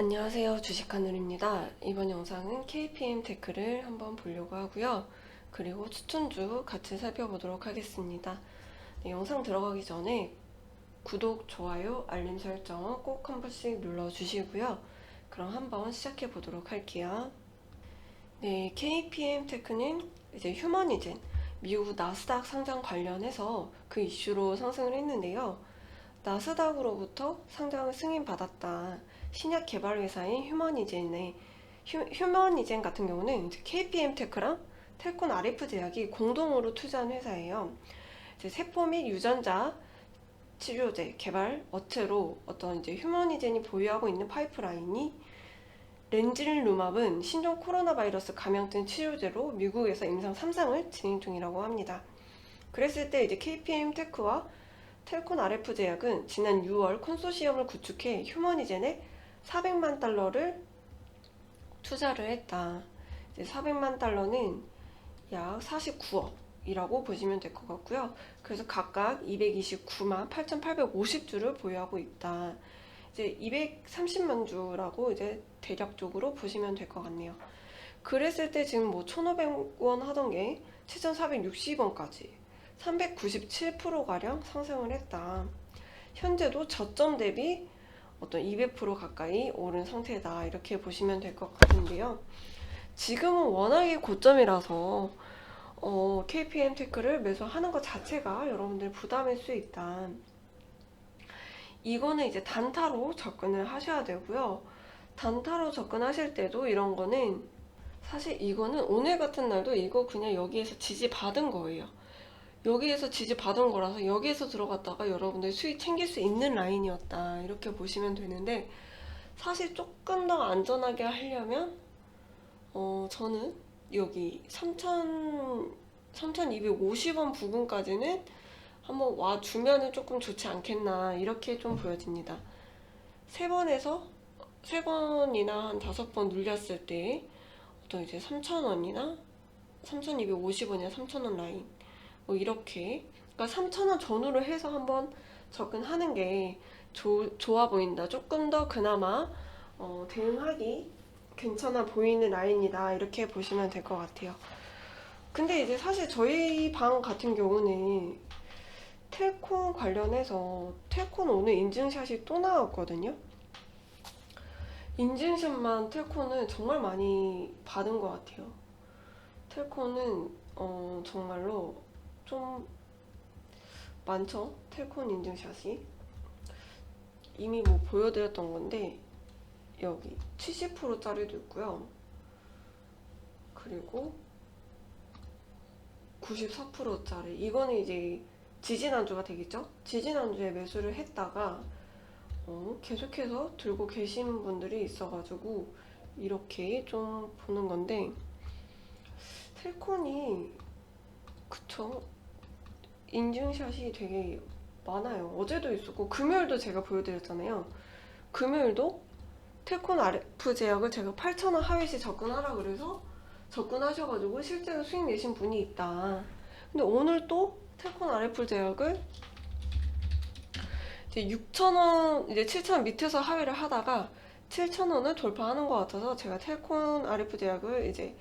안녕하세요. 주식하늘입니다. 이번 영상은 KPM 테크를 한번 보려고 하고요. 그리고 추천주 같이 살펴보도록 하겠습니다. 네, 영상 들어가기 전에 구독, 좋아요, 알림 설정 꼭 한 번씩 눌러주시고요. 그럼 한번 시작해 보도록 할게요. 네, KPM 테크는 이제 휴머니젠, 미국 나스닥 상장 관련해서 그 이슈로 상승을 했는데요. 나스닥으로부터 상장을 승인받았다. 신약 개발 회사인 휴머니젠의 휴, 휴머니젠 같은 경우는 KPM 테크랑 텔콘 RF 제약이 공동으로 투자한 회사예요. 세포 및 유전자 치료제 개발 업체로 어떤 이제 휴머니젠이 보유하고 있는 파이프라인이 렌질루맙은 신종 코로나 바이러스 감염증 치료제로 미국에서 임상 3상을 진행 중이라고 합니다. 그랬을 때 이제 KPM 테크와 텔콘 RF 제약은 지난 6월 컨소시엄을 구축해 휴머니젠에 400만 달러를 투자를 했다. 이제 400만 달러는 약 49억이라고 보시면 될 것 같고요. 그래서 각각 229만 8,850주를 보유하고 있다. 이제 230만 주라고 이제 대략적으로 보시면 될 것 같네요. 그랬을 때 지금 뭐 1,500원 하던 게 7,460원까지 397%가량 상승을 했다. 현재도 저점 대비 어떤 200% 가까이 오른 상태다. 이렇게 보시면 될 것 같은데요. 지금은 워낙에 고점이라서 어, KPM 테크를 매수하는 것 자체가 여러분들 부담일 수 있다. 이거는 이제 단타로 접근을 하셔야 되고요. 단타로 접근하실 때도 이런 거는 사실 이거는 오늘 같은 날도 이거 그냥 여기에서 지지 받은 거예요. 여기에서 지지 받은 거라서 여기에서 들어갔다가 여러분들 수익 챙길 수 있는 라인이었다. 이렇게 보시면 되는데 사실 조금 더 안전하게 하려면 어 저는 여기 3,000 3,250원 부분까지는 한번 와 주면은 조금 좋지 않겠나 이렇게 좀 보여집니다. 세 번에서 세 번이나 한 다섯 번 눌렸을 때 어떤 이제 3,000원이나 3,250원이나 3,000원 라인 뭐 이렇게 그러니까 3,000원 전후로 해서 한번 접근하는 게 조, 좋아 보인다. 조금 더 그나마 어, 대응하기 괜찮아 보이는 라인이다. 이렇게 보시면 될 것 같아요. 근데 이제 사실 저희 방 같은 경우는 텔콘 관련해서 텔콘 오늘 인증샷이 또 나왔거든요. 인증샷만 텔콘은 정말 많이 받은 것 같아요. 텔콘은 어, 정말로 좀 많죠? 텔콘 인증샷이. 이미 뭐 보여드렸던 건데, 여기 70%짜리도 있고요. 그리고 94%짜리. 이거는 이제 지지난주가 되겠죠? 지지난주에 매수를 했다가, 어, 계속해서 들고 계시는 분들이 있어가지고, 이렇게 좀 보는 건데, 텔콘이, 그쵸? 인증샷이 되게 많아요. 어제도 있었고 금요일도 제가 보여드렸잖아요. 금요일도 텔콘 RF 제약을 제가 8,000원 하위시 접근하라 그래서 접근하셔가지고 실제로 수익 내신 분이 있다. 근데 오늘 또 텔콘 RF 제약을 이제 6,000원 이제 7,000원 밑에서 하위를 하다가 7,000원을 돌파하는 것 같아서 제가 텔콘 RF 제약을 이제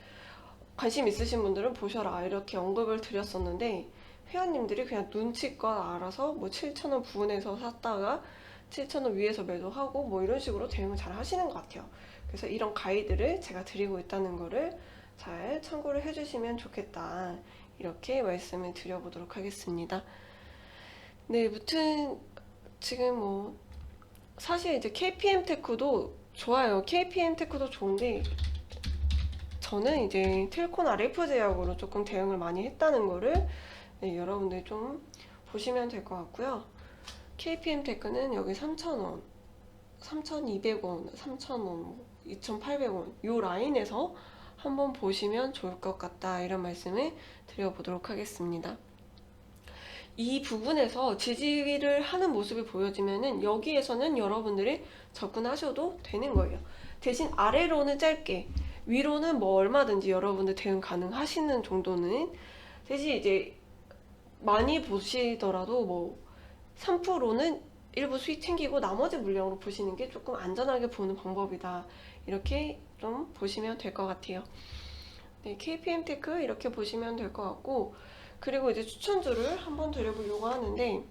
관심 있으신 분들은 보셔라 이렇게 언급을 드렸었는데 회원님들이 그냥 눈치껏 알아서 뭐 7,000원 부분에서 샀다가 7,000원 위에서 매도하고 뭐 이런 식으로 대응을 잘 하시는 것 같아요. 그래서 이런 가이드를 제가 드리고 있다는 거를 잘 참고를 해주시면 좋겠다. 이렇게 말씀을 드려보도록 하겠습니다. 네, 무튼 지금 뭐 사실 이제 KPM 테크도 좋아요. KPM 테크도 좋은데 저는 이제 텔콘 RF 제약으로 조금 대응을 많이 했다는 거를 네, 여러분들 좀 보시면 될 것 같고요. KPM 테크는 여기 3,000원, 3,200원, 3,000원, 2,800원 요 라인에서 한번 보시면 좋을 것 같다 이런 말씀을 드려보도록 하겠습니다. 이 부분에서 지지를 하는 모습이 보여지면은 여기에서는 여러분들이 접근하셔도 되는 거예요. 대신 아래로는 짧게, 위로는 뭐 얼마든지 여러분들 대응 가능하시는 정도는 대신 이제 많이 보시더라도 뭐 3%는 일부 수익 챙기고 나머지 물량으로 보시는 게 조금 안전하게 보는 방법이다. 이렇게 좀 보시면 될 것 같아요. 네, KPM 테크 이렇게 보시면 될 것 같고, 그리고 이제 추천주를 한번 드려보려고 하는데,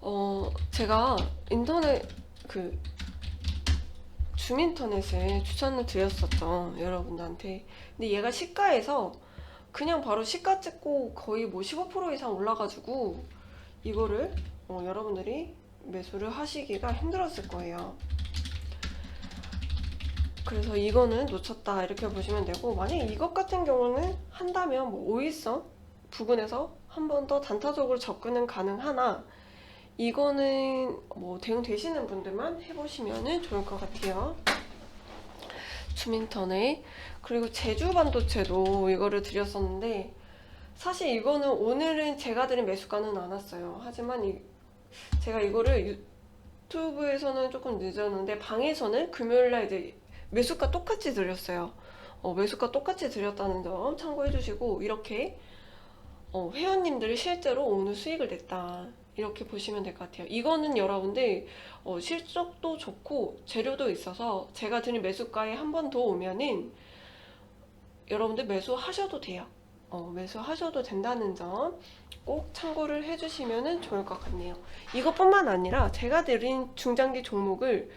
어, 제가 인터넷, 그, 줌인터넷에 추천을 드렸었죠. 여러분들한테. 근데 얘가 시가에서 그냥 바로 시가 찍고 거의 뭐 15% 이상 올라가지고, 이거를 어, 여러분들이 매수를 하시기가 힘들었을 거예요. 그래서 이거는 놓쳤다 이렇게 보시면 되고 만약에 이것 같은 경우는 한다면 뭐 오일선 부근에서 한 번 더 단타적으로 접근은 가능하나 이거는 뭐 대응 되시는 분들만 해보시면 좋을 것 같아요. 주민턴에 그리고 제주 반도체도 이거를 드렸었는데 사실 이거는 오늘은 제가 드린 매수가는 안 왔어요. 하지만 이, 제가 이거를 유튜브에서는 조금 늦었는데 방에서는 금요일날 이제 매수가 똑같이 드렸어요. 어, 매수가 똑같이 드렸다는 점 참고해 주시고 이렇게 어, 회원님들이 실제로 오늘 수익을 냈다. 이렇게 보시면 될 것 같아요. 이거는 여러분들 어, 실적도 좋고 재료도 있어서 제가 드린 매수가에 한 번 더 오면은 여러분들 매수하셔도 돼요. 어, 매수하셔도 된다는 점 꼭 참고를 해주시면 좋을 것 같네요. 이것뿐만 아니라 제가 드린 중장기 종목을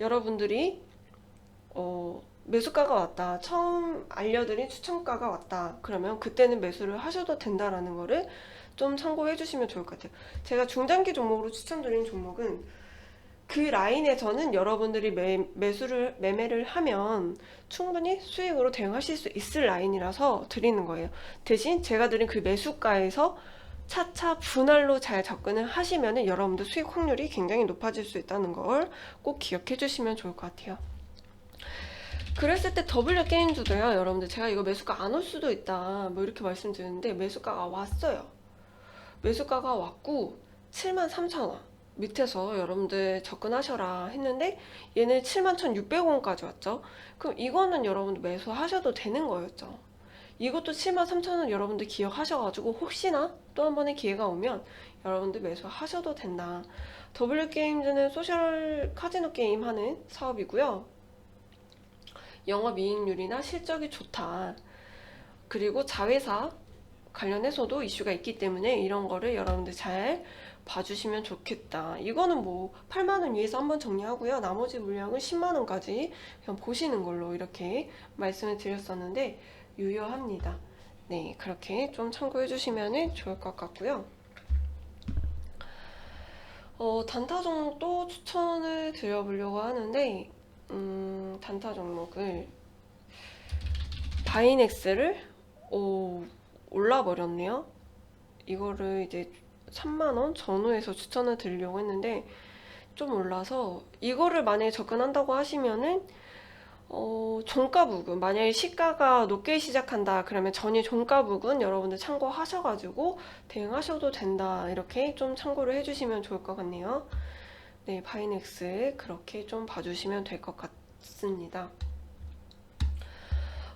여러분들이 어, 매수가가 왔다. 처음 알려드린 추천가가 왔다. 그러면 그때는 매수를 하셔도 된다라는 거를 좀 참고해 주시면 좋을 것 같아요. 제가 중장기 종목으로 추천드린 종목은 그 라인에서는 여러분들이 매, 매수를 매매를 하면 충분히 수익으로 대응하실 수 있을 라인이라서 드리는 거예요. 대신 제가 드린 그 매수가에서 차차 분할로 잘 접근을 하시면 여러분들 수익 확률이 굉장히 높아질 수 있다는 걸 꼭 기억해 주시면 좋을 것 같아요. 그랬을 때 W 게임즈도요, 여러분들 제가 이거 매수가 안 올 수도 있다, 뭐 이렇게 말씀드렸는데 매수가가 왔어요. 매수가가 왔고 73,000원 밑에서 여러분들 접근하셔라 했는데 얘는 71,600원까지 왔죠. 그럼 이거는 여러분들 매수하셔도 되는 거였죠. 이것도 73,000원 여러분들 기억하셔가지고 혹시나 또 한 번의 기회가 오면 여러분들 매수하셔도 된다. W 게임즈는 소셜 카지노 게임 하는 사업이고요. 영업이익률이나 실적이 좋다. 그리고 자회사 관련해서도 이슈가 있기 때문에 이런 거를 여러분들 잘 봐주시면 좋겠다. 이거는 뭐 8만원 위에서 한번 정리하고요. 나머지 물량은 10만원까지 그냥 보시는 걸로 이렇게 말씀을 드렸었는데 유효합니다. 네, 그렇게 좀 참고해 주시면 좋을 것 같고요. 어, 단타 종목도 추천을 드려보려고 하는데 음, 단타 종목을 바이넥스를 오, 올라버렸네요. 이거를 이제 3만원 전후에서 추천을 드리려고 했는데 좀 올라서 이거를 만약에 접근한다고 하시면은 어, 종가 부근 만약에 시가가 높게 시작한다 그러면 전이 종가 부근 여러분들 참고하셔가지고 대응하셔도 된다 이렇게 좀 참고를 해주시면 좋을 것 같네요. 네, 바이넥스 그렇게 좀 봐주시면 될 것 같습니다.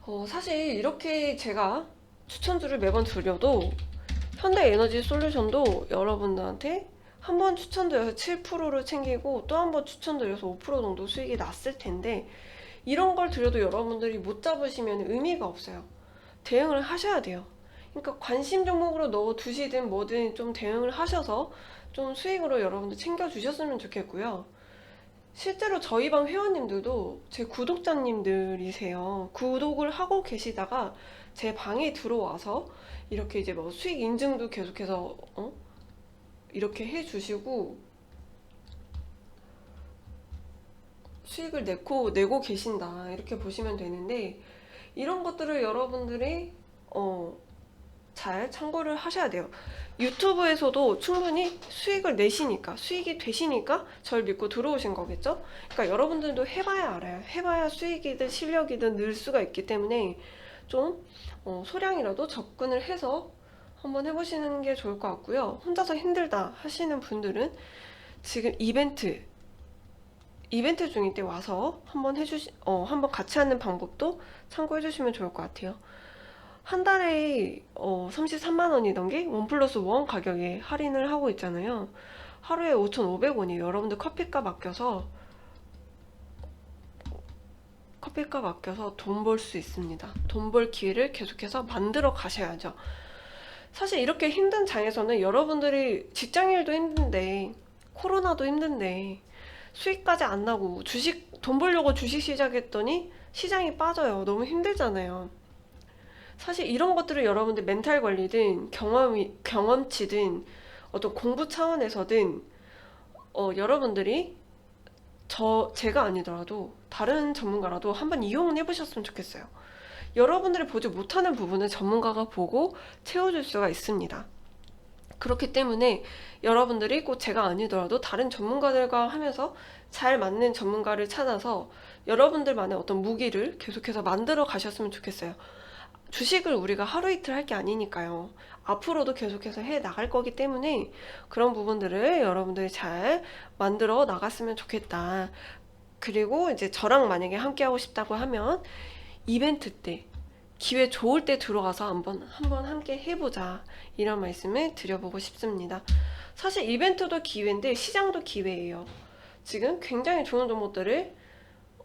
어, 사실 이렇게 제가 추천주를 매번 드려도 현대 에너지 솔루션도 여러분들한테 한 번 추천드려서 7%를 챙기고 또 한 번 추천드려서 5% 정도 수익이 났을 텐데 이런 걸 드려도 여러분들이 못 잡으시면 의미가 없어요. 대응을 하셔야 돼요. 그러니까 관심 종목으로 넣어 두시든 뭐든 좀 대응을 하셔서 좀 수익으로 여러분들 챙겨 주셨으면 좋겠고요. 실제로 저희 방 회원님들도 제 구독자님들이세요. 구독을 하고 계시다가 제 방에 들어와서 이렇게 이제 뭐 수익 인증도 계속해서 어? 이렇게 해주시고 수익을 내고 내고 계신다 이렇게 보시면 되는데 이런 것들을 여러분들이 어, 잘 참고를 하셔야 돼요. 유튜브에서도 충분히 수익을 내시니까 수익이 되시니까 절 믿고 들어오신 거겠죠? 그러니까 여러분들도 해봐야 알아요. 해봐야 수익이든 실력이든 늘 수가 있기 때문에 좀 어, 소량이라도 접근을 해서 한번 해보시는 게 좋을 것 같고요. 혼자서 힘들다 하시는 분들은 지금 이벤트 이벤트 중일 때 와서 한번 해주시 어 한번 같이 하는 방법도 참고해 주시면 좋을 것 같아요. 한 달에 어 33만 원이던 게 원 플러스 원 가격에 할인을 하고 있잖아요. 하루에 5,500원이에요. 여러분들 커피값 아껴서 커피값 아껴서 돈 벌 수 있습니다. 돈 벌 기회를 계속해서 만들어 가셔야죠. 사실 이렇게 힘든 장에서는 여러분들이 직장일도 힘든데 코로나도 힘든데 수익까지 안 나고 주식 돈 벌려고 주식 시작했더니 시장이 빠져요. 너무 힘들잖아요. 사실 이런 것들을 여러분들 멘탈 관리든 경험이 경험치든 어떤 공부 차원에서든 어, 여러분들이 저 제가 아니더라도 다른 전문가라도 한번 이용을 해보셨으면 좋겠어요. 여러분들이 보지 못하는 부분을 전문가가 보고 채워줄 수가 있습니다. 그렇기 때문에 여러분들이 꼭 제가 아니더라도 다른 전문가들과 하면서 잘 맞는 전문가를 찾아서 여러분들만의 어떤 무기를 계속해서 만들어 가셨으면 좋겠어요. 주식을 우리가 하루 이틀 할 게 아니니까요. 앞으로도 계속해서 해 나갈 거기 때문에 그런 부분들을 여러분들이 잘 만들어 나갔으면 좋겠다. 그리고 이제 저랑 만약에 함께 하고 싶다고 하면 이벤트 때 기회 좋을 때 들어가서 한번 한번 함께 해보자 이런 말씀을 드려보고 싶습니다. 사실 이벤트도 기회인데 시장도 기회예요. 지금 굉장히 좋은 종목들을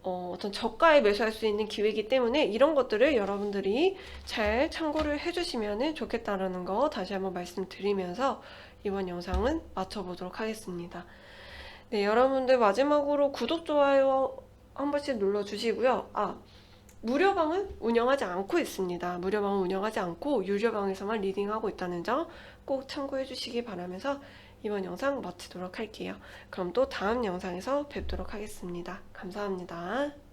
어, 어떤 저가에 매수할 수 있는 기회이기 때문에 이런 것들을 여러분들이 잘 참고를 해주시면 좋겠다라는 거 다시 한번 말씀드리면서 이번 영상은 마쳐보도록 하겠습니다. 네, 여러분들 마지막으로 구독, 좋아요 한 번씩 눌러주시고요. 아, 무료방은 운영하지 않고 있습니다. 무료방은 운영하지 않고 유료방에서만 리딩하고 있다는 점 꼭 참고해 주시기 바라면서 이번 영상 마치도록 할게요. 그럼 또 다음 영상에서 뵙도록 하겠습니다. 감사합니다.